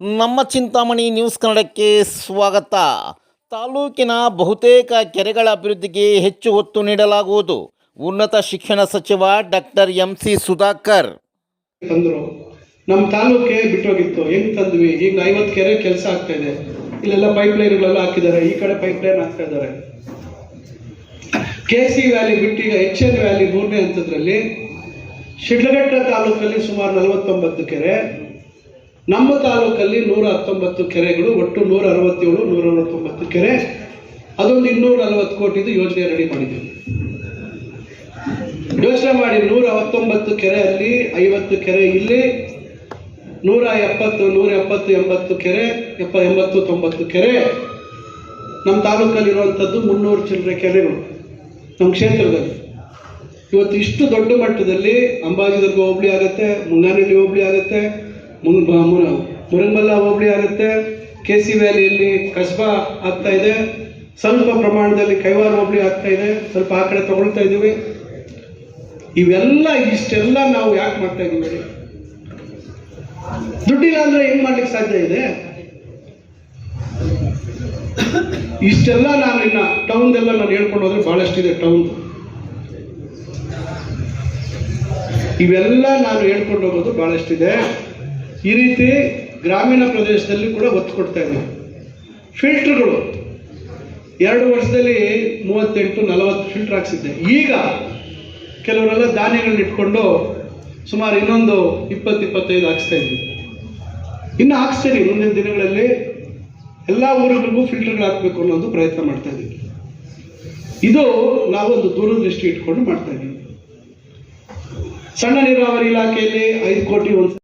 ನಮ್ಮ ಚಿಂತಾಮಣಿ ನ್ಯೂಸ್ ಕನ್ನಡಕ್ಕೆ ಸ್ವಾಗತ. ತಾಲೂಕಿನ ಬಹುತೇಕ ಕೆರೆಗಳ ಅಭಿವೃದ್ಧಿಗೆ ಹೆಚ್ಚು ಒತ್ತು ನೀಡಲಾಗುವುದು. ಉನ್ನತ ಶಿಕ್ಷಣ ಸಚಿವ ಡಾಕ್ಟರ್ ಎಂ ಸಿ ಸುಧಾಕರ್. ತಂದರು. ನಮ್ಮ ತಾಲೂಕೆ ಬಿಟ್ಟೋಗಿತ್ತು. ಹೆಂಗ್ ತಂದ್ವಿ? ಈಗ ಐವತ್ತು ಕೆರೆ ಕೆಲಸ ಆಗ್ತಾ ಇದೆ. ಇಲ್ಲೆಲ್ಲ ಪೈಪ್ ಲೈನ್ಗಳೆಲ್ಲ ಹಾಕಿದ್ದಾರೆ. ಈ ಕಡೆ ಪೈಪ್ ಲೈನ್ ಹಾಕ್ತಾ ಇದ್ದಾರೆ. ಕೆ ಸಿ ವ್ಯಾಲಿ ಬಿಟ್ಟು ಈಗ ಎಚ್ ಎನ್ ವ್ಯಾಲಿ ಮೂರನೇ ಹಂತದ್ರಲ್ಲಿ, ಶಿಡ್ಲಘಟ್ಟ ತಾಲೂಕಲ್ಲಿ ಸುಮಾರು ನಲವತ್ತೊಂಬತ್ತು ಕೆರೆ. ನಮ್ಮ ತಾಲೂಕಲ್ಲಿ ನೂರ ಹತ್ತೊಂಬತ್ತು ಕೆರೆಗಳು, ಒಟ್ಟು ನೂರ ಅರವತ್ತೇಳು, ನೂರ ಅರವತ್ತೊಂಬತ್ತು ಕೆರೆ. ಅದೊಂದು ಇನ್ನೂರ ನಲವತ್ತು ಕೋಟಿದು ಯೋಜನೆ ರೆಡಿ ಮಾಡಿದ್ದೀವಿ ಯೋಚನೆ ಮಾಡಿ, ನೂರ ಹತ್ತೊಂಬತ್ತು ಕೆರೆಯಲ್ಲಿ ಐವತ್ತು ಕೆರೆ ಇಲ್ಲಿ, ನೂರ ಎಪ್ಪತ್ತು ನೂರ ಎಪ್ಪತ್ತು, ಎಂಬತ್ತು ಕೆರೆ, ಎಪ್ಪ, ಎಂಬತ್ತು, ತೊಂಬತ್ತು ಕೆರೆ. ನಮ್ಮ ತಾಲೂಕಲ್ಲಿರುವಂಥದ್ದು ಮುನ್ನೂರು ಚಿಲ್ಲರೆ ಕೆರೆಗಳು ನಮ್ಮ ಕ್ಷೇತ್ರದಲ್ಲಿ. ಇವತ್ತು ಇಷ್ಟು ದೊಡ್ಡ ಮಟ್ಟದಲ್ಲಿ ಅಂಬಾಜಿದುರ್ಗ ಹೋಬಳಿ ಆಗುತ್ತೆ ಮುಂಗಾನಳ್ಳಿ ಹೋಬಳಿ ಆಗುತ್ತೆ ಮುನ್ ಬ- ಮುರ- ಮುರಂಗಮಲ್ಲ ಹೋಬಳಿ ಆಗುತ್ತೆ. ಕೆ ಸಿ ವ್ಯಾಲಿಯಲ್ಲಿ ಕಸ್ಬಾ ಆಗ್ತಾ ಇದೆ. ಸ್ವಲ್ಪ ಪ್ರಮಾಣದಲ್ಲಿ ಕೈವಾರ ಹೋಬಳಿ ಆಗ್ತಾ ಇದೆ. ಸ್ವಲ್ಪ ಆ ಕಡೆ ತಗೊಳ್ತಾ ಇದ್ದೀವಿ. ಇವೆಲ್ಲ ಇಷ್ಟೆಲ್ಲ ನಾವು ಯಾಕೆ ಮಾಡ್ತಾ ಇದ್ದೀವಿ? ದುಡ್ಡಿಲ್ಲ ಅಂದ್ರೆ ಹೆಂಗ್ ಮಾಡ್ಲಿಕ್ಕೆ ಸಾಧ್ಯ ಇದೆ? ಇಷ್ಟೆಲ್ಲ ನಾನು ಇನ್ನ ಟೌನ್ ಎಲ್ಲ ನಾನು ಹೇಳ್ಕೊಂಡು ಹೋದ್ರೆ ಬಹಳಷ್ಟಿದೆ ಟೌನ್ ಇವೆಲ್ಲ ನಾನು ಹೇಳ್ಕೊಂಡು ಹೋಗೋದು ಬಹಳಷ್ಟಿದೆ. ಈ ರೀತಿ ಗ್ರಾಮೀಣ ಪ್ರದೇಶದಲ್ಲಿ ಕೂಡ ಒತ್ತು ಕೊಡ್ತಾ ಇದ್ದೀವಿ ಫಿಲ್ಟರ್ಗಳು. ಎರಡು ವರ್ಷದಲ್ಲಿ ಮೂವತ್ತೆಂಟು, ನಲವತ್ತು ಫಿಲ್ಟರ್ ಹಾಕ್ಸಿದ್ದೆ. ಈಗ ಕೆಲವರೆಲ್ಲ ಧಾನ್ಯಗಳನ್ನ ಇಟ್ಕೊಂಡು ಸುಮಾರು ಇನ್ನೊಂದು ಇಪ್ಪತ್ತು, ಇಪ್ಪತ್ತೈದು ಹಾಕ್ಸ್ತಾ ಇದ್ವಿ. ಇನ್ನು ಹಾಕ್ಸ್ತೀನಿ ಮುಂದಿನ ದಿನಗಳಲ್ಲಿ ಎಲ್ಲ ಊರುಗಳಿಗೂ ಫಿಲ್ಟರ್ಗಳು ಹಾಕಬೇಕು ಅನ್ನೋದು ಪ್ರಯತ್ನ ಮಾಡ್ತಾ ಇದ್ದೀವಿ. ಇದು ನಾವೊಂದು ದೂರದೃಷ್ಟಿ ಇಟ್ಕೊಂಡು ಮಾಡ್ತಾ ಇದ್ದೀವಿ. ಸಣ್ಣ ನೀರಾವರಿ ಇಲಾಖೆಯಲ್ಲಿ ಐದು ಕೋಟಿ ಒಂದು